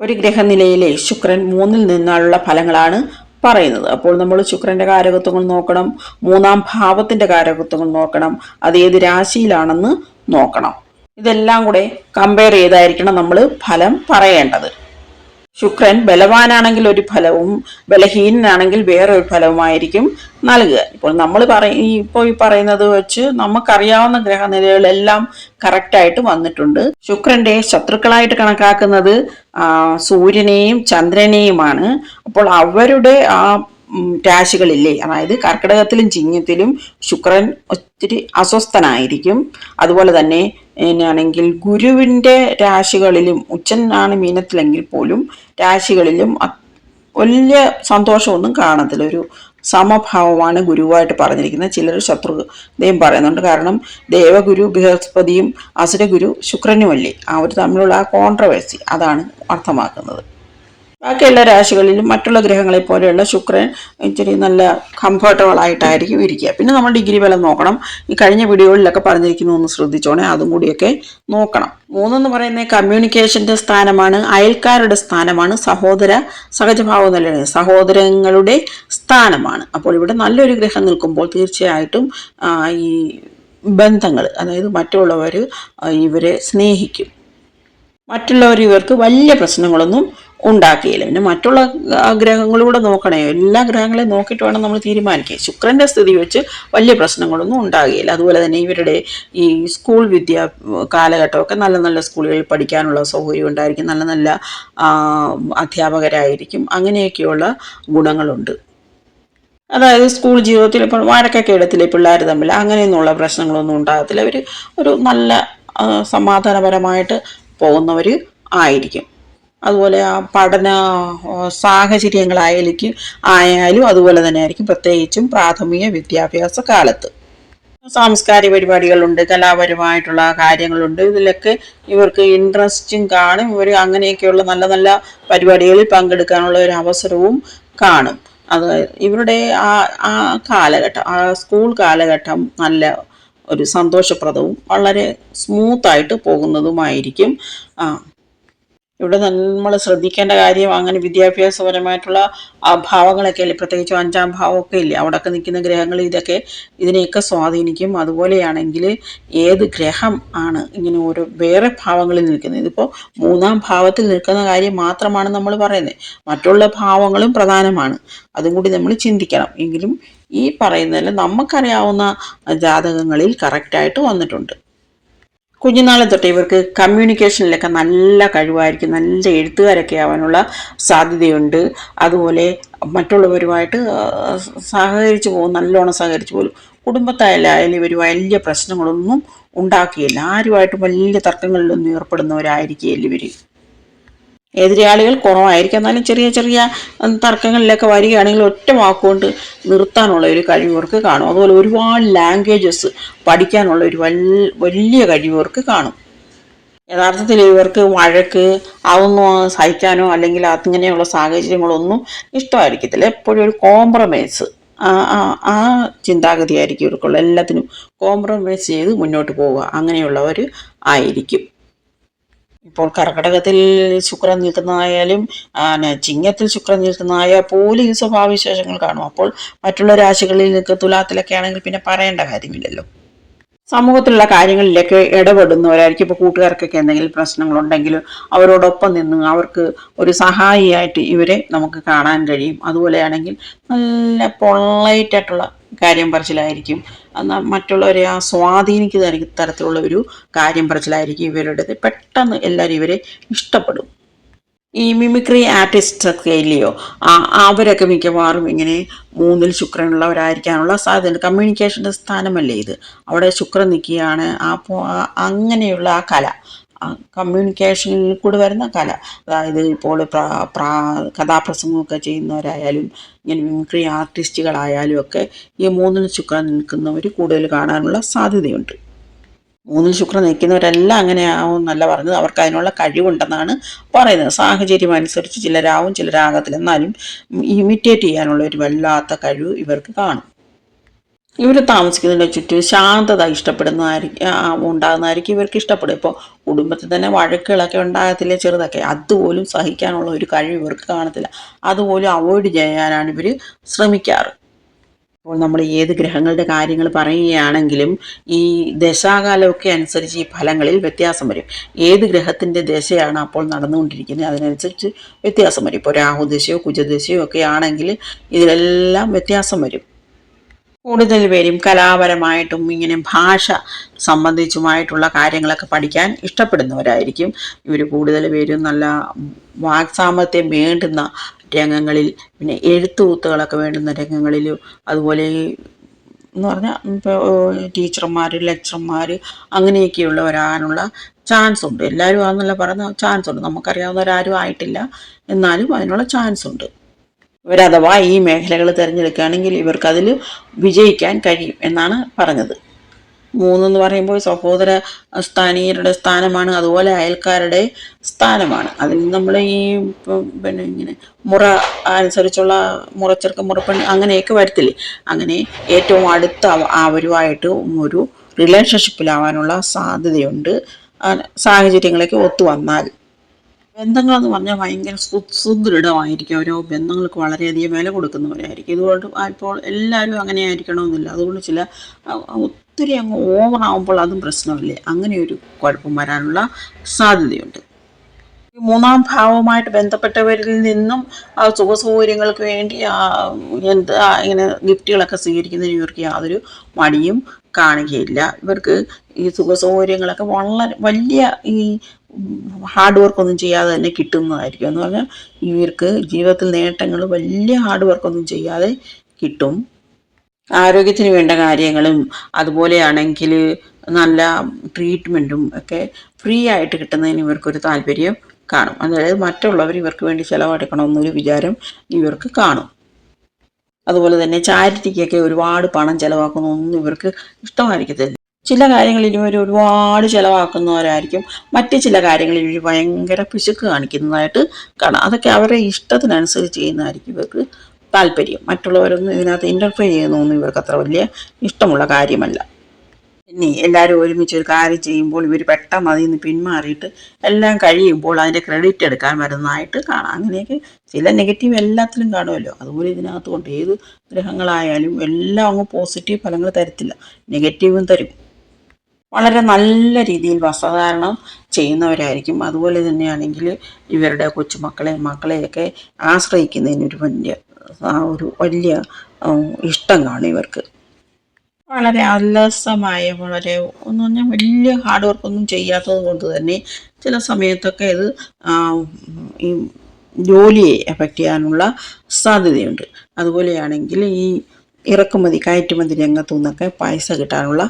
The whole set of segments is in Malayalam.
ഒരു ഗ്രഹനിലയിലെ ശുക്രൻ മൂന്നിൽ നിന്നുള്ള ഫലങ്ങളാണ് പറയുന്നത്. അപ്പോൾ നമ്മൾ ശുക്രന്റെ കാരകത്വങ്ങൾ നോക്കണം മൂന്നാം ഭാവത്തിന്റെ കാരകത്വങ്ങൾ നോക്കണം അത് ഏത് രാശിയിലാണെന്ന് നോക്കണം. ഇതെല്ലാം കൂടെ കമ്പയർ ചെയ്തായിരിക്കണം നമ്മൾ ഫലം പറയേണ്ടത്. ശുക്രൻ ബലവാനാണെങ്കിൽ ഒരു ഫലവും ബലഹീനനാണെങ്കിൽ വേറൊരു ഫലവുമായിരിക്കും നൽകുക. ഇപ്പോൾ നമ്മൾ പറയ ഇപ്പോൾ ഈ പറയുന്നത് വെച്ച് നമുക്കറിയാവുന്ന ഗ്രഹനിലകളെല്ലാം കറക്റ്റായിട്ട് വന്നിട്ടുണ്ട്. ശുക്രന്റെ ശത്രുക്കളായിട്ട് കണക്കാക്കുന്നത് സൂര്യനെയും ചന്ദ്രനെയുമാണ്. അപ്പോൾ അവരുടെ ആ രാശികളില്ലേ? അതായത് കർക്കിടകത്തിലും ചിങ്ങത്തിലും ശുക്രൻ ഒത്തിരി അസ്വസ്ഥനായിരിക്കും. അതുപോലെ തന്നെ ആണെങ്കിൽ ഗുരുവിന്റെ രാശികളിലും ഉച്ചനാണ് മീനത്തിലെങ്കിൽ പോലും രാശികളിലും വലിയ സന്തോഷമൊന്നും കാണത്തില്ല. ഒരു സമഭാവമാണ് ഗുരുവായിട്ട് പറഞ്ഞിരിക്കുന്നത്. ചിലർ ശത്രുതയും പറയുന്നുണ്ട്. കാരണം ദേവഗുരു ബൃഹസ്പതിയും അസുരഗുരു ശുക്രനുമല്ലേ? അവർ തമ്മിലുള്ള ആ കോൺട്രവേഴ്സി അതാണ് അർത്ഥമാക്കുന്നത്. ബാക്കി എല്ലാ രാശികളിലും മറ്റുള്ള ഗ്രഹങ്ങളെ പോലെയുള്ള ശുക്രൻ ഇച്ചിരി നല്ല കംഫർട്ടബിൾ ആയിട്ടായിരിക്കും ഇരിക്കുക. പിന്നെ നമ്മൾ ഡിഗ്രി ബലം നോക്കണം. ഈ കഴിഞ്ഞ വീഡിയോകളിലൊക്കെ പറഞ്ഞിരിക്കുന്നു ഒന്ന് ശ്രദ്ധിച്ചോണേ അതും കൂടിയൊക്കെ നോക്കണം. മൂന്നെന്ന് പറയുന്ന കമ്മ്യൂണിക്കേഷന്റെ സ്ഥാനമാണ് അയൽക്കാരുടെ സ്ഥാനമാണ് സഹോദര സഹജഭാവം നിലയുടെ സഹോദരങ്ങളുടെ സ്ഥാനമാണ്. അപ്പോൾ ഇവിടെ നല്ലൊരു ഗ്രഹം നിൽക്കുമ്പോൾ തീർച്ചയായിട്ടും ഈ ബന്ധങ്ങൾ അതായത് മറ്റുള്ളവർ ഇവരെ സ്നേഹിക്കും. മറ്റുള്ളവർ ഇവർക്ക് വലിയ പ്രശ്നങ്ങളൊന്നും ഉണ്ടാക്കിയില്ല. പിന്നെ മറ്റുള്ള ഗ്രഹങ്ങളിലൂടെ നോക്കണേ. എല്ലാ ഗ്രഹങ്ങളെയും നോക്കിയിട്ട് വേണം നമ്മൾ തീരുമാനിക്കുക ശുക്രന്റെ സ്ഥിതി വെച്ച് വലിയ പ്രശ്നങ്ങളൊന്നും ഉണ്ടാകുകയില്ല അതുപോലെ തന്നെ ഇവരുടെ ഈ സ്കൂൾ വിദ്യ കാലഘട്ടമൊക്കെ നല്ല നല്ല സ്കൂളുകളിൽ പഠിക്കാനുള്ള സൗകര്യം ഉണ്ടായിരിക്കും. നല്ല നല്ല അധ്യാപകരായിരിക്കും. അങ്ങനെയൊക്കെയുള്ള ഗുണങ്ങളുണ്ട്. അതായത് സ്കൂൾ ജീവിതത്തിൽ ഇപ്പോൾ വഴക്കൊക്കെ ഇടത്തിലെ പിള്ളേർ തമ്മിൽ അങ്ങനെയൊന്നുള്ള പ്രശ്നങ്ങളൊന്നും ഉണ്ടാകത്തില്ല. അവർ ഒരു നല്ല സമാധാനപരമായിട്ട് പോകുന്നവർ ആയിരിക്കും. അതുപോലെ ആ പഠന ആ, സാഹചര്യങ്ങളായാലും ആയാലും അതുപോലെ തന്നെ ആയിരിക്കും പ്രത്യേകിച്ചും പ്രാഥമിക വിദ്യാഭ്യാസ കാലത്ത്. സാംസ്കാരിക പരിപാടികളുണ്ട് കലാപരമായിട്ടുള്ള കാര്യങ്ങളുണ്ട്. ഇതിലൊക്കെ ഇവർക്ക് ഇൻട്രസ്റ്റും കാണും. ഇവർ അങ്ങനെയൊക്കെയുള്ള നല്ല നല്ല പരിപാടികളിൽ പങ്കെടുക്കാനുള്ള ഒരു അവസരവും കാണും. അത് ഇവരുടെ ആ ആ കാലഘട്ടം ആ സ്കൂൾ കാലഘട്ടം നല്ല ഒരു സന്തോഷപ്രദവും വളരെ സ്മൂത്തായിട്ട് പോകുന്നതുമായിരിക്കും ഇവിടെ നമ്മൾ ശ്രദ്ധിക്കേണ്ട കാര്യം അങ്ങനെ വിദ്യാഭ്യാസപരമായിട്ടുള്ള ആ ഭാവങ്ങളൊക്കെ അല്ലേ പ്രത്യേകിച്ച് അഞ്ചാം ഭാവമൊക്കെ ഇല്ലേ? അവിടെയൊക്കെ നിൽക്കുന്ന ഗ്രഹങ്ങൾ ഇതൊക്കെ ഇതിനെയൊക്കെ സ്വാധീനിക്കും. അതുപോലെയാണെങ്കിൽ ഏത് ഗ്രഹം ആണ് ഇങ്ങനെ ഓരോ വേറെ ഭാവങ്ങളിൽ നിൽക്കുന്നത്? ഇതിപ്പോൾ മൂന്നാം ഭാവത്തിൽ നിൽക്കുന്ന കാര്യം മാത്രമാണ് നമ്മൾ പറയുന്നത്. മറ്റുള്ള ഭാവങ്ങളും പ്രധാനമാണ്. അതും കൂടി നമ്മൾ ചിന്തിക്കണം. എങ്കിലും ഈ പറയുന്നതിൽ നമുക്കറിയാവുന്ന ജാതകങ്ങളിൽ കറക്റ്റായിട്ട് വന്നിട്ടുണ്ട്. കുഞ്ഞുനാളെ തൊട്ട് ഇവർക്ക് കമ്മ്യൂണിക്കേഷനിലൊക്കെ നല്ല കഴിവായിരിക്കും. നല്ല എഴുത്തുകാരൊക്കെ ആവാനുള്ള സാധ്യതയുണ്ട്. അതുപോലെ മറ്റുള്ളവരുമായിട്ട് സഹകരിച്ചു പോകും നല്ലോണം സഹകരിച്ച് പോലും. കുടുംബത്തായാലും ഇവർ വലിയ പ്രശ്നങ്ങളൊന്നും ഉണ്ടാക്കുകയില്ല. ആരുമായിട്ടും വലിയ തർക്കങ്ങളിലൊന്നും ഏർപ്പെടുന്നവരായിരിക്കുകയില്ല ഇവർ എതിരാളികൾ കുറവായിരിക്കും. എന്നാലും ചെറിയ ചെറിയ തർക്കങ്ങളിലൊക്കെ വരികയാണെങ്കിൽ ഒറ്റ വാക്കുകൊണ്ട് നിർത്താനുള്ള ഒരു കഴിവർക്ക് കാണും. അതുപോലെ ഒരുപാട് ലാംഗ്വേജസ് പഠിക്കാനുള്ള ഒരു വലിയ കഴിവർക്ക് കാണും. യഥാർത്ഥത്തിൽ ഇവർക്ക് വഴക്ക് അതൊന്നും സഹിക്കാനോ അല്ലെങ്കിൽ അങ്ങനെയുള്ള സാഹചര്യങ്ങളൊന്നും ഇഷ്ടമായിരിക്കത്തില്ല. എപ്പോഴും ഒരു കോംപ്രമൈസ് ആ ആ ചിന്താഗതിയായിരിക്കും ഇവർക്കുള്ള എല്ലാത്തിനും കോംപ്രമൈസ് ചെയ്ത് മുന്നോട്ട് പോവുക അങ്ങനെയുള്ളവർ ആയിരിക്കും. ഇപ്പോൾ കർക്കടകത്തിൽ ശുക്രൻ നിൽക്കുന്നതായാലും ചിങ്ങത്തിൽ ശുക്രൻ നിൽക്കുന്നതായ പോലും ഈ സ്വഭാവവിശേഷങ്ങൾ കാണും. അപ്പോൾ മറ്റുള്ള രാശികളിൽ നിൽക്കുക തുലാത്തിലൊക്കെ ആണെങ്കിൽ പിന്നെ പറയേണ്ട കാര്യമില്ലല്ലോ. സമൂഹത്തിലുള്ള കാര്യങ്ങളിലൊക്കെ ഇടപെടുന്നവരായിരിക്കും. ഇപ്പോൾ കൂട്ടുകാർക്കൊക്കെ എന്തെങ്കിലും പ്രശ്നങ്ങളുണ്ടെങ്കിൽ അവരോടൊപ്പം നിന്ന് അവർക്ക് ഒരു സഹായിയായിട്ട് ഇവരെ നമുക്ക് കാണാൻ കഴിയും. അതുപോലെയാണെങ്കിൽ നല്ല പൊള്ളൈറ്റ് ആയിട്ടുള്ള കാര്യം പറച്ചിലായിരിക്കും. എന്നാൽ മറ്റുള്ളവരെ ആ സ്വാധീനിക്കുന്ന തരത്തിലുള്ള ഒരു കാര്യം പറച്ചിലായിരിക്കും ഇവരുടേത്. പെട്ടെന്ന് എല്ലാവരും ഇവരെ ഇഷ്ടപ്പെടും. ഈ മിമിക്രി ആർട്ടിസ്റ്റ് ഇല്ലയോ? ആ അവരൊക്കെ മിക്കവാറും ഇങ്ങനെ മൂന്നിൽ ശുക്രനുള്ളവരായിരിക്കാനുള്ള സാധ്യതയുണ്ട്. കമ്മ്യൂണിക്കേഷന്റെ സ്ഥാനമല്ലേ ഇത്? അവിടെ ശുക്രൻ നിൽക്കുകയാണ്. ആ- അങ്ങനെയുള്ള ആ കല. കമ്മ്യൂണിക്കേഷനിൽ കൂടി വരുന്ന കല. അതായത് ഇപ്പോൾ പ്രാ പ്രാ കഥാപ്രസംഗമൊക്കെ ചെയ്യുന്നവരായാലും ഇങ്ങനെ മിമിക്രി ആർട്ടിസ്റ്റുകളായാലും ഒക്കെ ഈ മൂന്നിൽ ശുക്രൻ നിൽക്കുന്നവർ കൂടുതൽ കാണാനുള്ള സാധ്യതയുണ്ട്. മൂന്നിൽ ശുക്ര നിൽക്കുന്നവരെല്ലാം അങ്ങനെയാവുമെന്നല്ല പറഞ്ഞത്. അവർക്ക് അതിനുള്ള കഴിവുണ്ടെന്നാണ് പറയുന്നത്. സാഹചര്യം അനുസരിച്ച് ചിലരാവും ചിലരാകത്തില്ല. എന്നാലും ഇമിറ്റേറ്റ് ചെയ്യാനുള്ള ഒരു വല്ലാത്ത കഴിവ് ഇവർക്ക് കാണും. ഇവർ താമസിക്കുന്നതിന്റെ ചുറ്റും ശാന്തത ഇഷ്ടപ്പെടുന്നതായിരിക്കും ഉണ്ടാകുന്നതായിരിക്കും ഇവർക്ക് ഇഷ്ടപ്പെടും ഇപ്പോൾ കുടുംബത്തിൽ തന്നെ വഴക്കുകളൊക്കെ ഉണ്ടാകത്തില്ല ചെറുതൊക്കെ? അതുപോലും സഹിക്കാനുള്ള ഒരു കഴിവ് ഇവർക്ക് കാണത്തില്ല. അതുപോലും അവോയ്ഡ് ചെയ്യാനാണ് ഇവർ ശ്രമിക്കാറ്. അപ്പോൾ നമ്മൾ ഏത് ഗ്രഹങ്ങളുടെ കാര്യങ്ങൾ പറയുകയാണെങ്കിലും ഈ ദശാകാലമൊക്കെ അനുസരിച്ച് ഈ ഫലങ്ങളിൽ വ്യത്യാസം വരും. ഏത് ഗ്രഹത്തിന്റെ ദശയാണ് അപ്പോൾ നടന്നുകൊണ്ടിരിക്കുന്നത് അതിനനുസരിച്ച് വ്യത്യാസം വരും. ഇപ്പോൾ രാഹുദശയോ കുജദശയോ ഒക്കെ ആണെങ്കിൽ ഇതിലെല്ലാം വ്യത്യാസം വരും. കൂടുതൽ പേരും കലാപരമായിട്ടും ഇങ്ങനെ ഭാഷ സംബന്ധിച്ചുമായിട്ടുള്ള കാര്യങ്ങളൊക്കെ പഠിക്കാൻ ഇഷ്ടപ്പെടുന്നവരായിരിക്കും. ഇവർ കൂടുതൽ പേരും നല്ല വാക്സാമത്തെ വേണ്ടുന്ന രംഗങ്ങളിൽ പിന്നെ എഴുത്തുകൂത്തുകളൊക്കെ വേണ്ടുന്ന രംഗങ്ങളിൽ അതുപോലെ എന്ന് പറഞ്ഞാൽ ഇപ്പോൾ ടീച്ചർമാർ ലെക്ചർമാർ അങ്ങനെയൊക്കെയുള്ളവരാകാനുള്ള ചാൻസ് ഉണ്ട് എല്ലാവരും ആണെന്നല്ല പറയുന്ന ചാൻസ് ഉണ്ട് നമുക്കറിയാവുന്നവരാരും ആയിട്ടില്ല. എന്നാലും അതിനുള്ള ചാൻസ് ഉണ്ട് ഇവരഥവാ ഈ മേഖലകൾ തിരഞ്ഞെടുക്കുകയാണെങ്കിൽ ഇവർക്കതിൽ വിജയിക്കാൻ കഴിയും എന്നാണ് പറഞ്ഞത്. മൂന്നെന്ന് പറയുമ്പോൾ സഹോദര സ്ഥാനീയരുടെ സ്ഥാനമാണ് അതുപോലെ അയൽക്കാരുടെ സ്ഥാനമാണ്. അതിൽ നമ്മൾ ഈ പിന്നെ ഇങ്ങനെ മുറ അനുസരിച്ചുള്ള മുറച്ചെറുക്കം മുറപ്പണി അങ്ങനെയൊക്കെ വരത്തില്ലേ? അങ്ങനെ ഏറ്റവും അടുത്ത അവരുമായിട്ട് ഒരു റിലേഷൻഷിപ്പിലാവാനുള്ള സാധ്യതയുണ്ട്. സാഹചര്യങ്ങളൊക്കെ ഒത്തു വന്നാൽ ബന്ധങ്ങളെന്ന് പറഞ്ഞാൽ ഭയങ്കര സുദൃഢമായിരിക്കും. ഓരോ ബന്ധങ്ങൾക്ക് വളരെയധികം വില കൊടുക്കുന്നവരായിരിക്കും. ഇതുകൊണ്ട് ഇപ്പോൾ എല്ലാവരും അങ്ങനെ ആയിരിക്കണമെന്നില്ല. അതുകൊണ്ട് ചില ഒത്തിരി അങ്ങ് ഓവറാകുമ്പോൾ അതും പ്രശ്നമില്ലേ? അങ്ങനെ ഒരു കുഴപ്പം വരാനുള്ള സാധ്യതയുണ്ട്. മൂന്നാം ഭാവവുമായിട്ട് ബന്ധപ്പെട്ടവരിൽ നിന്നും ആ സുഖസൗകര്യങ്ങൾക്ക് വേണ്ടി എന്താ ഇങ്ങനെ ഗിഫ്റ്റുകളൊക്കെ സ്വീകരിക്കുന്നതിന് ഇവർക്ക് യാതൊരു മടിയും കാണുകയില്ല. ഇവർക്ക് ഈ സുഖസൗകര്യങ്ങളൊക്കെ വളരെ വലിയ ഈ ഹാർഡ് വർക്ക് ഒന്നും ചെയ്യാതെ തന്നെ കിട്ടുന്നതായിരിക്കും. എന്ന് പറഞ്ഞാൽ ഇവർക്ക് ജീവിതത്തിൽ നേട്ടങ്ങൾ വലിയ ഹാർഡ് വർക്കൊന്നും ചെയ്യാതെ കിട്ടും. ആരോഗ്യത്തിന് വേണ്ട കാര്യങ്ങളും അതുപോലെയാണെങ്കിൽ നല്ല ട്രീറ്റ്മെന്റും ഒക്കെ ഫ്രീ ആയിട്ട് കിട്ടുന്നതിന് ഇവർക്കൊരു താല്പര്യം കാണും. അതായത് മറ്റുള്ളവർ ഇവർക്ക് വേണ്ടി ചിലവടക്കണമെന്നൊരു വിചാരം ഇവർക്ക് കാണും. അതുപോലെ തന്നെ ചാരിറ്റിക്കൊക്കെ ഒരുപാട് പണം ചിലവാക്കുന്നൊന്നും ഇവർക്ക് ഇഷ്ടമായിരിക്കത്തില്ല. ചില കാര്യങ്ങളിൽ ഇവർ ഒരുപാട് ചിലവാക്കുന്നവരായിരിക്കും. മറ്റ് ചില കാര്യങ്ങളിൽ ഇവർ ഭയങ്കര പിശുക്ക് കാണിക്കുന്നതായിട്ട് കാണാം. അതൊക്കെ അവരുടെ ഇഷ്ടത്തിനനുസരിച്ച് ചെയ്യുന്നതായിരിക്കും ഇവർക്ക് താല്പര്യം. മറ്റുള്ളവരൊന്നും ഇതിനകത്ത് ഇന്റർഫെയർ ചെയ്യുന്നൊന്നും ഇവർക്ക് അത്ര വലിയ ഇഷ്ടമുള്ള കാര്യമല്ല. ഇനി എല്ലാവരും ഒരുമിച്ച് ഒരു കാര്യം ചെയ്യുമ്പോൾ ഇവർ പെട്ടെന്ന് അതിൽ നിന്ന് പിന്മാറിയിട്ട് എല്ലാം കഴിയുമ്പോൾ അതിന്റെ ക്രെഡിറ്റ് എടുക്കാൻ വരുന്നതായിട്ട് കാണാം. അങ്ങനെയൊക്കെ ചില നെഗറ്റീവ് എല്ലാത്തിലും കാണുമല്ലോ. അതുപോലെ ഇതിനകത്തുകൊണ്ട് ഏത് ഗ്രഹങ്ങളായാലും എല്ലാം അങ്ങ് പോസിറ്റീവ് ഫലങ്ങൾ തരത്തില്ല. നെഗറ്റീവും തരും. വളരെ നല്ല രീതിയിൽ വസ്ത്രധാരണം ചെയ്യുന്നവരായിരിക്കും. അതുപോലെ തന്നെയാണെങ്കിൽ ഇവരുടെ കൊച്ചുമക്കളെ മക്കളെയൊക്കെ ആശ്രയിക്കുന്നതിനൊരു വലിയ ഒരു വലിയ ഇഷ്ടം കാണും ഇവർക്ക്. വളരെ അലസമായ വളരെ എന്ന് പറഞ്ഞാൽ വലിയ ഹാർഡ് വർക്കൊന്നും ചെയ്യാത്തത് കൊണ്ട് തന്നെ ചില സമയത്തൊക്കെ ഇത് ഈ ജോലിയെ എഫക്റ്റ് ചെയ്യാനുള്ള സാധ്യതയുണ്ട്. അതുപോലെയാണെങ്കിൽ ഈ ഇറക്കുമതി കയറ്റുമതി രംഗത്തു നിന്നൊക്കെ പൈസ കിട്ടാനുള്ള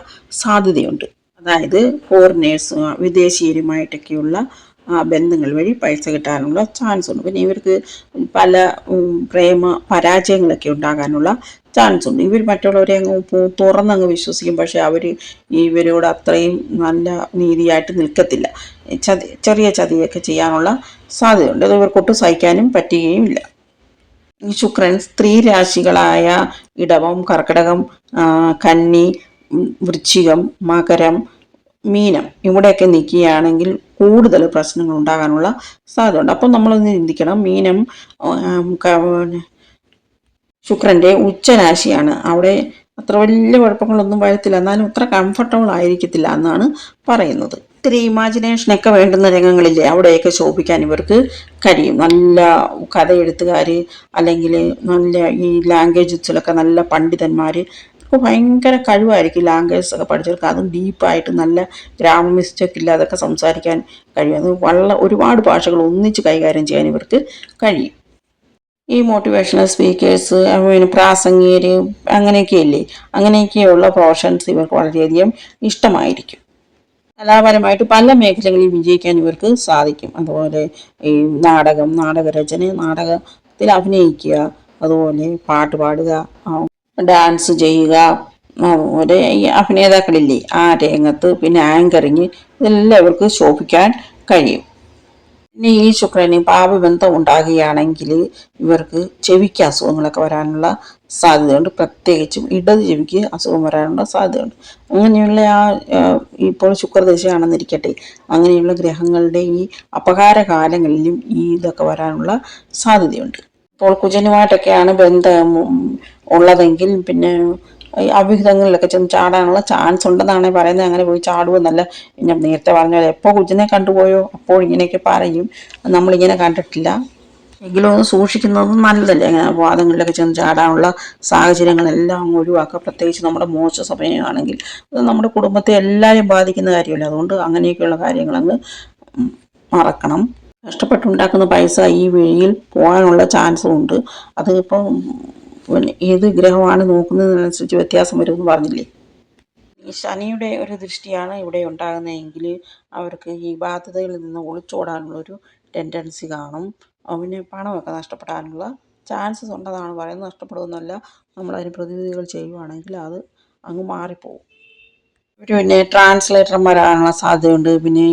സാധ്യതയുണ്ട്. അതായത് ഫോറിനേഴ്സ് വിദേശീയരുമായിട്ടൊക്കെയുള്ള ബന്ധങ്ങൾ വഴി പൈസ കിട്ടാനുള്ള ചാൻസ് ഉണ്ട്. പിന്നെ ഇവർക്ക് പല പ്രേമ പരാജയങ്ങളൊക്കെ ഉണ്ടാകാനുള്ള ചാൻസ് ഉണ്ട് ഇവർ മറ്റുള്ളവരെ അങ്ങ് തുറന്നങ്ങ് വിശ്വസിക്കും. പക്ഷേ അവർ ഇവരോട് അത്രയും നല്ല നീതിയായിട്ട് നിൽക്കത്തില്ല. ചതി ചെറിയ ചതിയൊക്കെ ചെയ്യാനുള്ള സാധ്യതയുണ്ട്. അത് ഇവർക്കൊട്ടും സഹിക്കാനും പറ്റുകയുമില്ല. ഈ ശുക്രൻ സ്ത്രീ രാശികളായ ഇടവം കർക്കിടകം കന്നി വൃശ്ചികം മകരം മീനം ഇവിടെയൊക്കെ നിൽക്കുകയാണെങ്കിൽ കൂടുതൽ പ്രശ്നങ്ങൾ ഉണ്ടാകാനുള്ള സാധ്യതയുണ്ട്. അപ്പം നമ്മളൊന്ന് ചിന്തിക്കണം. മീനം ശുക്രന്റെ ഉച്ചരാശിയാണ്. അവിടെ അത്ര വലിയ കുഴപ്പങ്ങളൊന്നും വരത്തില്ല. എന്നാലും അത്ര കംഫർട്ടബിൾ ആയിരിക്കത്തില്ല എന്നാണ് പറയുന്നത്. ഇത്തിരി ഇമാജിനേഷനൊക്കെ വേണ്ടുന്ന രംഗങ്ങളില്ലേ? അവിടെയൊക്കെ ശോഭിക്കാൻ ഇവർക്ക് കഴിയും. നല്ല കഥയെഴുത്തുകാർ അല്ലെങ്കിൽ നല്ല ഈ ലാംഗ്വേജ് ലാംഗ്വേജസിലൊക്കെ നല്ല പണ്ഡിതന്മാർ അപ്പോൾ ഭയങ്കര കഴിവായിരിക്കും ലാംഗ്വേജ് ഒക്കെ പഠിച്ചവർക്ക്. അതും ഡീപ്പായിട്ട് നല്ല ഗ്രാമ മിസ്റ്റേക്ക് ഇല്ലാതൊക്കെ സംസാരിക്കാൻ കഴിയും. അത് വളരെ ഒരുപാട് ഭാഷകൾ ഒന്നിച്ച് കൈകാര്യം ചെയ്യാൻ ഇവർക്ക് കഴിയും. ഈ മോട്ടിവേഷണൽ സ്പീക്കേഴ്സ് പിന്നെ പ്രാസംഗികർ അങ്ങനെയൊക്കെയല്ലേ? അങ്ങനെയൊക്കെയുള്ള പ്രൊഫഷൻസ് ഇവർക്ക് വളരെയധികം ഇഷ്ടമായിരിക്കും. കലാപരമായിട്ട് പല മേഖലകളിൽ വിജയിക്കാൻ ഇവർക്ക് സാധിക്കും. അതുപോലെ ഈ നാടകം നാടകരചന നാടകത്തിൽ അഭിനയിക്കുക അതുപോലെ പാട്ട് പാടുക ഡാൻസ് ചെയ്യുക അതുപോലെ ഈ അഭിനേതാക്കളില്ലേ? ആ രംഗത്ത് പിന്നെ ആങ്കറിങ് ഇതെല്ലാം ഇവർക്ക് ശോഭിക്കാൻ കഴിയും. ഇനി ഈ ശുക്രന് പാപബന്ധം ഉണ്ടാകുകയാണെങ്കിൽ ഇവർക്ക് ചെവിക്ക് അസുഖങ്ങളൊക്കെ വരാനുള്ള സാധ്യതയുണ്ട്. പ്രത്യേകിച്ചും ഇടത് ചെവിക്ക് അസുഖം വരാനുള്ള സാധ്യതയുണ്ട്. അങ്ങനെയുള്ള ആ ഇപ്പോൾ ശുക്രദശയാണെന്നിരിക്കട്ടെ അങ്ങനെയുള്ള ഗ്രഹങ്ങളുടെ ഈ അപകാര കാലങ്ങളിലും ഈ ഇതൊക്കെ വരാനുള്ള സാധ്യതയുണ്ട്. ഇപ്പോൾ കുജനുമായിട്ടൊക്കെയാണ് ബന്ധം ഉള്ളതെങ്കിൽ പിന്നെ അവിഹിതങ്ങളിലൊക്കെ ചെന്ന് ചാടാനുള്ള ചാൻസ് ഉണ്ടെന്നാണ് പറയുന്നത്. അങ്ങനെ പോയി ചാടുമെന്നല്ല ഞാൻ നേരത്തെ പറഞ്ഞത് എപ്പോൾ കുഞ്ഞിനെ കണ്ടുപോയോ അപ്പോൾ ഇങ്ങനെയൊക്കെ പറയും. നമ്മളിങ്ങനെ കണ്ടിട്ടില്ല. എങ്കിലും ഒന്ന് സൂക്ഷിക്കുന്നത് നല്ലതല്ലേ? അങ്ങനെ വാദങ്ങളിലൊക്കെ ചെന്ന് ചാടാനുള്ള സാഹചര്യങ്ങളെല്ലാം ഒഴിവാക്കുക. പ്രത്യേകിച്ച് നമ്മുടെ മോശ സമയമാണെങ്കിൽ. അത് നമ്മുടെ കുടുംബത്തെ എല്ലാവരും ബാധിക്കുന്ന കാര്യമല്ല? അതുകൊണ്ട് അങ്ങനെയൊക്കെയുള്ള കാര്യങ്ങൾ അങ്ങ് മറക്കണം. കഷ്ടപ്പെട്ടുണ്ടാക്കുന്ന പൈസ ഈ വഴിയിൽ പോകാനുള്ള ചാൻസും ഉണ്ട്. അത് ഇപ്പം ഏത് ഗ്രഹമാണ് നോക്കുന്നതിനനുസരിച്ച് വ്യത്യാസം വരുമെന്ന് പറഞ്ഞില്ലേ? ശനിയുടെ ഒരു ദൃഷ്ടിയാണ് ഇവിടെ ഉണ്ടാകുന്നതെങ്കിൽ അവർക്ക് ഈ ബാധ്യതകളിൽ നിന്ന് ഒളിച്ചോടാനുള്ളൊരു ടെൻഡൻസി കാണും. അവന് പണമൊക്കെ നഷ്ടപ്പെടാനുള്ള ചാൻസസ് ഉണ്ടെന്നാണ് പറയുന്നത്. നഷ്ടപ്പെടുമെന്നല്ല നമ്മളതിന് പ്രതിവിധികൾ ചെയ്യുവാണെങ്കിൽ അത് അങ്ങ് മാറിപ്പോകും ഇവർ പിന്നെ ട്രാൻസ്ലേറ്റർമാരാകാനുള്ള സാധ്യതയുണ്ട്. പിന്നെ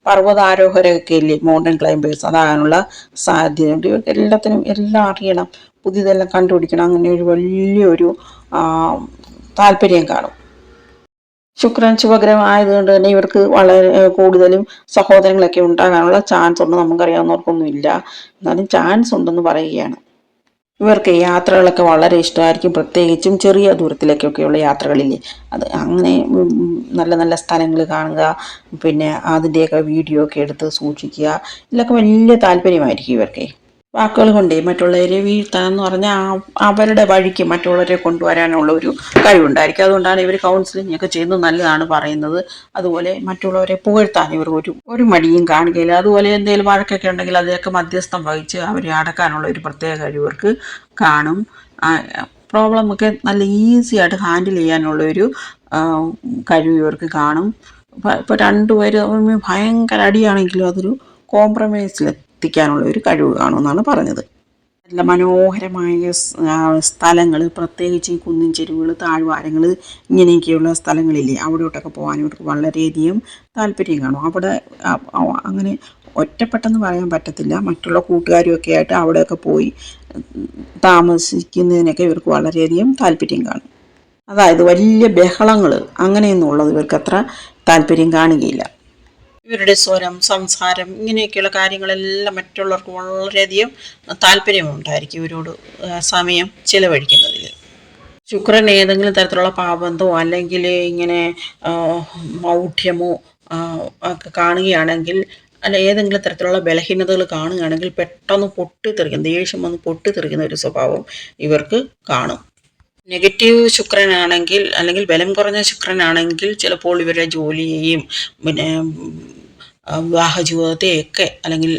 ഈ പർവതാരോഹരമൊക്കെ ഇല്ലേ? മൗണ്ടൻ ക്ലൈംബേഴ്സ് അതാകാനുള്ള സാധ്യതയുണ്ട്. ഇവർക്ക് എല്ലാത്തിനും എല്ലാം അറിയണം. പുതിയതെല്ലാം കണ്ടുപിടിക്കണം. അങ്ങനെ ഒരു വലിയൊരു താല്പര്യം കാണും. ശുക്രൻ ശുഭഗ്രഹം ആയതുകൊണ്ട് തന്നെ ഇവർക്ക് വളരെ കൂടുതലും സഹോദരങ്ങളൊക്കെ ഉണ്ടാകാനുള്ള ചാൻസ് ഉണ്ട്. നമുക്കറിയാവുന്നവർക്കൊന്നും ഇല്ല എന്നാലും ചാൻസ് ഉണ്ടെന്ന് പറയുകയാണ്. ഇവർക്ക് യാത്രകളൊക്കെ വളരെ ഇഷ്ടമായിരിക്കും. പ്രത്യേകിച്ചും ചെറിയ ദൂരത്തിലേക്കൊക്കെയുള്ള യാത്രകളില്ലേ. അത് അങ്ങനെ നല്ല നല്ല സ്ഥലങ്ങൾ കാണുക പിന്നെ അതിന്റെയൊക്കെ വീഡിയോ ഒക്കെ എടുത്ത് സൂക്ഷിക്കുക. ഇതിലൊക്കെ വലിയ താല്പര്യമായിരിക്കും ഇവർക്ക്. വാക്കുകൾ കൊണ്ടേ മറ്റുള്ളവരെ വീഴ്ത്താൻ എന്ന് പറഞ്ഞാൽ അവരുടെ വഴിക്ക് മറ്റുള്ളവരെ കൊണ്ടുവരാനുള്ള ഒരു കഴിവുണ്ടായിരിക്കും. അതുകൊണ്ടാണ് ഇവർ കൗൺസിലിംഗ് ഒക്കെ ചെയ്യുന്നത് നല്ലതാണ് പറയുന്നത്. അതുപോലെ മറ്റുള്ളവരെ പുകഴ്ത്താൻ ഇവർ ഒരു ഒരു മടിയും കാണുകയില്ല. അതുപോലെ എന്തെങ്കിലും വഴക്കൊക്കെ ഉണ്ടെങ്കിൽ അതിലൊക്കെ മധ്യസ്ഥം വഹിച്ച് അവരെ അടക്കാനുള്ള ഒരു പ്രത്യേക കഴിവ് ഇവർക്ക് കാണും. പ്രോബ്ലം ഒക്കെ നല്ല ഈസി ആയിട്ട് ഹാൻഡിൽ ചെയ്യാനുള്ള ഒരു കഴിവ് ഇവർക്ക് കാണും. ഇപ്പോൾ രണ്ടുപേരും ഭയങ്കര അടിയാണെങ്കിലും അതൊരു കോംപ്രമൈസിൽ എത്തിക്കാനുള്ള ഒരു കഴിവ് കാണുമെന്നാണ് പറഞ്ഞത്. നല്ല മനോഹരമായ സ്ഥലങ്ങൾ പ്രത്യേകിച്ച് ഈ കുന്നിൻ ചെരുവുകൾ താഴ്വാരങ്ങൾ ഇങ്ങനെയൊക്കെയുള്ള സ്ഥലങ്ങളില്ലേ അവിടോട്ടൊക്കെ പോകാനും ഇവർക്ക് വളരെയധികം താല്പര്യം കാണും. അവിടെ അങ്ങനെ ഒറ്റപ്പെട്ടെന്ന് പറയാൻ പറ്റത്തില്ല. മറ്റുള്ള കൂട്ടുകാരുമൊക്കെ ആയിട്ട് അവിടെയൊക്കെ പോയി താമസിക്കുന്നതിനൊക്കെ ഇവർക്ക് വളരെയധികം താല്പര്യം കാണും. അതായത് വലിയ ബഹളങ്ങൾ അങ്ങനെയൊന്നുള്ളത് ഇവർക്ക് അത്ര താല്പര്യം കാണുകയില്ല. ഇവരുടെ സ്വരം സംസാരം ഇങ്ങനെയൊക്കെയുള്ള കാര്യങ്ങളെല്ലാം മറ്റുള്ളവർക്ക് വളരെയധികം താല്പര്യമുണ്ടായിരിക്കും ഇവരോട് സമയം ചിലവഴിക്കുന്നതിൽ. ശുക്രൻ ഏതെങ്കിലും തരത്തിലുള്ള പാപന്തോ അല്ലെങ്കിൽ ഇങ്ങനെ മൗഢ്യമോ ഒക്കെ കാണുകയാണെങ്കിൽ അല്ല ഏതെങ്കിലും തരത്തിലുള്ള ബലഹീനതകൾ കാണുകയാണെങ്കിൽ പെട്ടെന്ന് പൊട്ടിത്തെറിക്കുന്ന ദേഷ്യം വന്ന് പൊട്ടിത്തെറിക്കുന്ന ഒരു സ്വഭാവം ഇവർക്ക് കാണും. നെഗറ്റീവ് ശുക്രനാണെങ്കിൽ അല്ലെങ്കിൽ ബലം കുറഞ്ഞ ശുക്രനാണെങ്കിൽ ചിലപ്പോൾ ഇവരുടെ ജോലിയെയും പിന്നെ വിവാഹ ജീവിതത്തെയൊക്കെ അല്ലെങ്കിൽ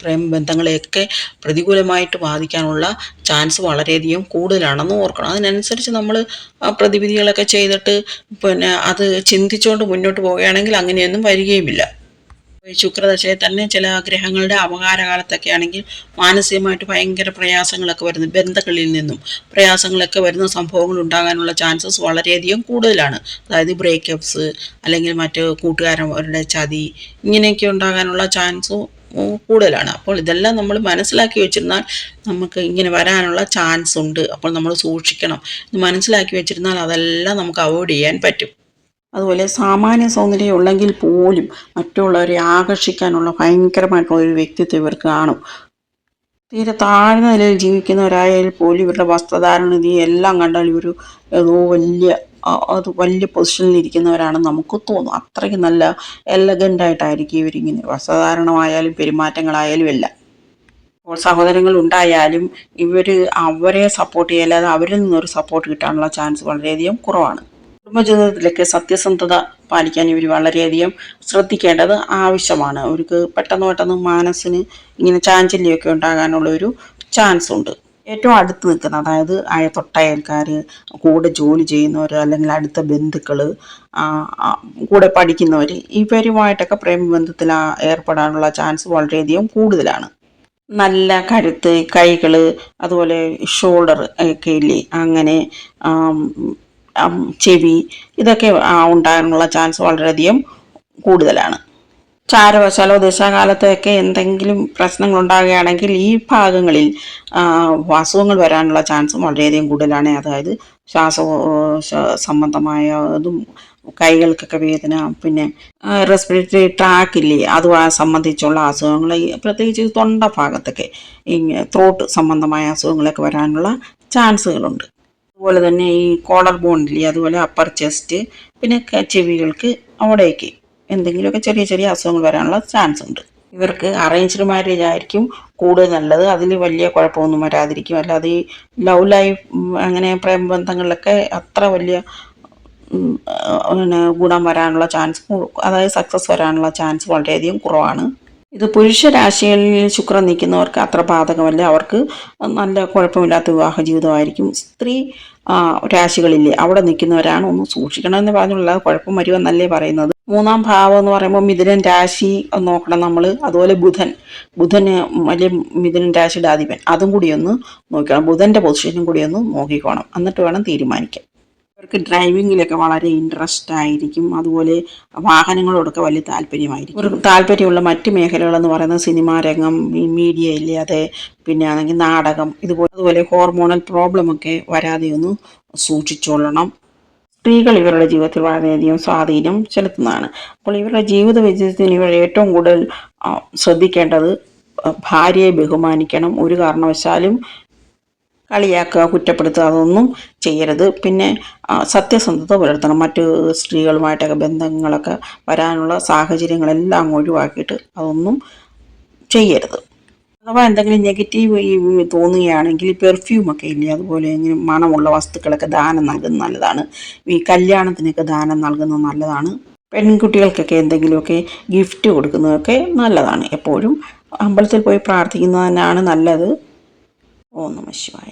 പ്രേമ പ്രേമബന്ധങ്ങളെയൊക്കെ പ്രതികൂലമായിട്ട് ബാധിക്കാനുള്ള ചാൻസ് വളരെയധികം കൂടുതലാണെന്ന് ഓർക്കണം. അതിനനുസരിച്ച് നമ്മൾ പ്രതിവിധികളൊക്കെ ചെയ്തിട്ട് പിന്നെ അത് ചിന്തിച്ചുകൊണ്ട് മുന്നോട്ട് പോവുകയാണെങ്കിൽ അങ്ങനെയൊന്നും വരികയുമില്ല. ഈ ശുക്രദശയിൽ തന്നെ ചില ഗ്രഹങ്ങളുടെ അപകാരകാലത്തൊക്കെ ആണെങ്കിൽ മാനസികമായിട്ട് ഭയങ്കര പ്രയാസങ്ങളൊക്കെ വരുന്നു. ബന്ധങ്ങളിൽ നിന്നും പ്രയാസങ്ങളൊക്കെ വരുന്ന സംഭവങ്ങൾ ഉണ്ടാകാനുള്ള ചാൻസസ് വളരെയധികം കൂടുതലാണ്. അതായത് ബ്രേക്കപ്സ് അല്ലെങ്കിൽ മറ്റ് കൂട്ടുകാരന്മാരുടെ ചതി ഇങ്ങനെയൊക്കെ ഉണ്ടാകാനുള്ള ചാൻസും കൂടുതലാണ്. അപ്പോൾ ഇതെല്ലാം നമ്മൾ മനസ്സിലാക്കി വെച്ചിരുന്നാൽ നമുക്ക് ഇങ്ങനെ വരാനുള്ള ചാൻസ് ഉണ്ട്. അപ്പോൾ നമ്മൾ സൂക്ഷിക്കണം. മനസ്സിലാക്കി വെച്ചിരുന്നാൽ അതെല്ലാം നമുക്ക് അവോയ്ഡ് ചെയ്യാൻ പറ്റും. അതുപോലെ സാമാന്യ സൗന്ദര്യം ഉള്ളെങ്കിൽ പോലും മറ്റുള്ളവരെ ആകർഷിക്കാനുള്ള ഭയങ്കരമായിട്ടുള്ള ഒരു വ്യക്തിത്വം ഇവർക്ക് കാണും. തീരെ താഴ്ന്ന നിലയിൽ ജീവിക്കുന്നവരായാൽ പോലും ഇവരുടെ വസ്ത്രധാരണ രീതി എല്ലാം കണ്ടാൽ ഇവർ ഏതോ വലിയ അത് വലിയ പൊസിഷനിൽ ഇരിക്കുന്നവരാണെന്ന് നമുക്ക് തോന്നും. അത്രയ്ക്ക് നല്ല എലഗന്റ് ആയിട്ടായിരിക്കും ഇവരിങ്ങനെ വസ്ത്രധാരണമായാലും പെരുമാറ്റങ്ങളായാലും എല്ലാം. അപ്പോൾ സഹോദരങ്ങൾ ഉണ്ടായാലും ഇവർ അവരെ സപ്പോർട്ട് ചെയ്യാതെ അവരിൽ നിന്നൊരു സപ്പോർട്ട് കിട്ടാനുള്ള ചാൻസ് വളരെയധികം കുറവാണ്. കുടുംബജീവിതത്തിലൊക്കെ സത്യസന്ധത പാലിക്കാൻ ഇവർ വളരെയധികം ശ്രദ്ധിക്കേണ്ടത് ആവശ്യമാണ്. അവർക്ക് പെട്ടെന്ന് പെട്ടെന്ന് മനസ്സിന് ഇങ്ങനെ ചാഞ്ചല്യമൊക്കെ ഉണ്ടാകാനുള്ള ഒരു ചാൻസ് ഉണ്ട്. ഏറ്റവും അടുത്ത് നിൽക്കുന്ന അതായത് തൊട്ടയൽക്കാർ കൂടെ ജോലി ചെയ്യുന്നവർ അല്ലെങ്കിൽ അടുത്ത ബന്ധുക്കൾ കൂടെ പഠിക്കുന്നവർ ഇവരുമായിട്ടൊക്കെ പ്രേമബന്ധത്തിൽ ഏർപ്പെടാനുള്ള ചാൻസ് വളരെയധികം കൂടുതലാണ്. നല്ല കഴുത്ത് കൈകൾ അതുപോലെ ഷോൾഡർ ഒക്കെ ഇല്ലേ അങ്ങനെ ചെവി ഇതൊക്കെ ഉണ്ടാകാനുള്ള ചാൻസ് വളരെയധികം കൂടുതലാണ്. ചാരവശാലോ ദശാകാലത്തൊക്കെ എന്തെങ്കിലും പ്രശ്നങ്ങൾ ഉണ്ടാകുകയാണെങ്കിൽ ഈ ഭാഗങ്ങളിൽ അസുഖങ്ങൾ വരാനുള്ള ചാൻസും വളരെയധികം കൂടുതലാണ്. അതായത് ശ്വാസ ശ്വ- സംബന്ധമായതും കൈകൾക്കൊക്കെ വേദന പിന്നെ റെസ്പിറേറ്ററി ട്രാക്കില്ലേ അത് സംബന്ധിച്ചുള്ള അസുഖങ്ങൾ പ്രത്യേകിച്ച് തൊണ്ട ഭാഗത്തൊക്കെ ത്രോട്ട് സംബന്ധമായ അസുഖങ്ങളൊക്കെ വരാനുള്ള ചാൻസുകളുണ്ട് അതുപോലെ തന്നെ ഈ കോളർ ബോണില്ലേ അതുപോലെ അപ്പർ ചെസ്റ്റ് പിന്നെ ചെവികൾക്ക് അവിടേക്ക് എന്തെങ്കിലുമൊക്കെ ചെറിയ ചെറിയ അസുഖങ്ങൾ വരാനുള്ള ചാൻസ് ഉണ്ട്. ഇവർക്ക് അറേഞ്ച്ഡ് മാരേജ് ആയിരിക്കും കൂടുതൽ നല്ലത്. അതിൽ വലിയ കുഴപ്പമൊന്നും വരാതിരിക്കും. അല്ലാതെ ഈ ലവ് ലൈഫ് അങ്ങനെ പ്രേമബന്ധങ്ങളിലൊക്കെ അത്ര വലിയ പിന്നെ ഗുണം വരാനുള്ള ചാൻസ് അതായത് സക്സസ് വരാനുള്ള ചാൻസ് വളരെയധികം കുറവാണ്. ഇത് പുരുഷ രാശികളിൽ ശുക്രൻ നിൽക്കുന്നവർക്ക് അത്ര ബാധകമല്ല. അവർക്ക് നല്ല കുഴപ്പമില്ലാത്ത വിവാഹ ജീവിതമായിരിക്കും. സ്ത്രീ രാശികളില്ലേ അവിടെ നിൽക്കുന്നവരാണ് ഒന്ന് സൂക്ഷിക്കണമെന്ന് പറഞ്ഞുള്ള കുഴപ്പം വരുമെന്നല്ലേ പറയുന്നത്. മൂന്നാം ഭാവം എന്ന് പറയുമ്പോൾ മിഥുനൻ രാശി നോക്കണം നമ്മൾ അതുപോലെ ബുധൻ. ബുധന് വലിയ മിഥുനൻ രാശിയുടെ അധിപൻ അതും കൂടി ഒന്ന് നോക്കണം ബുധന്റെ പൊസിഷനും കൂടി ഒന്ന് നോക്കിക്കോണം. എന്നിട്ട് വേണം തീരുമാനിക്കാൻ. അവർക്ക് ഡ്രൈവിങ്ങിലൊക്കെ വളരെ ഇൻട്രസ്റ്റ് ആയിരിക്കും. അതുപോലെ വാഹനങ്ങളോടൊക്കെ വലിയ താല്പര്യമായിരിക്കും. ഒരു താല്പര്യമുള്ള മറ്റ് മേഖലകളെന്ന് പറയുന്നത് സിനിമാ രംഗം മീഡിയ ഇല്ലാതെ പിന്നെ ആണെങ്കിൽ നാടകം ഇതുപോലെ അതുപോലെ ഹോർമോണൽ പ്രോബ്ലമൊക്കെ വരാതെ ഒന്ന് സൂക്ഷിച്ചോളണം. സ്ത്രീകൾ ഇവരുടെ ജീവിതത്തിൽ വളരെയധികം സ്വാധീനം ചെലുത്തുന്നതാണ്. അപ്പോൾ ഇവരുടെ ജീവിത വിജയത്തിന് ഇവർ ഏറ്റവും കൂടുതൽ ശ്രദ്ധിക്കേണ്ടത് ഭാര്യയെ ബഹുമാനിക്കണം. ഒരു കാരണവശാലും കളിയാക്കുക കുറ്റപ്പെടുത്തുക അതൊന്നും ചെയ്യരുത്. പിന്നെ സത്യസന്ധത പുലർത്തണം. മറ്റ് സ്ത്രീകളുമായിട്ടൊക്കെ ബന്ധങ്ങളൊക്കെ വരാനുള്ള സാഹചര്യങ്ങളെല്ലാം ഒഴിവാക്കിയിട്ട് അതൊന്നും ചെയ്യരുത്. അഥവാ എന്തെങ്കിലും നെഗറ്റീവ് തോന്നുകയാണെങ്കിൽ പെർഫ്യൂമൊക്കെ ഇല്ലേ? അതുപോലെ ഇങ്ങനെ മണമുള്ള വസ്തുക്കളൊക്കെ ദാനം നൽകുന്നത് നല്ലതാണ്. ഈ കല്യാണത്തിനൊക്കെ ദാനം നൽകുന്നത് നല്ലതാണ്. പെൺകുട്ടികൾക്കൊക്കെ എന്തെങ്കിലുമൊക്കെ ഗിഫ്റ്റ് കൊടുക്കുന്നതൊക്കെ നല്ലതാണ്. എപ്പോഴും അമ്പലത്തിൽ പോയി പ്രാർത്ഥിക്കുന്നത് തന്നെയാണ് നല്ലത്. ഓം നമ ശിവായ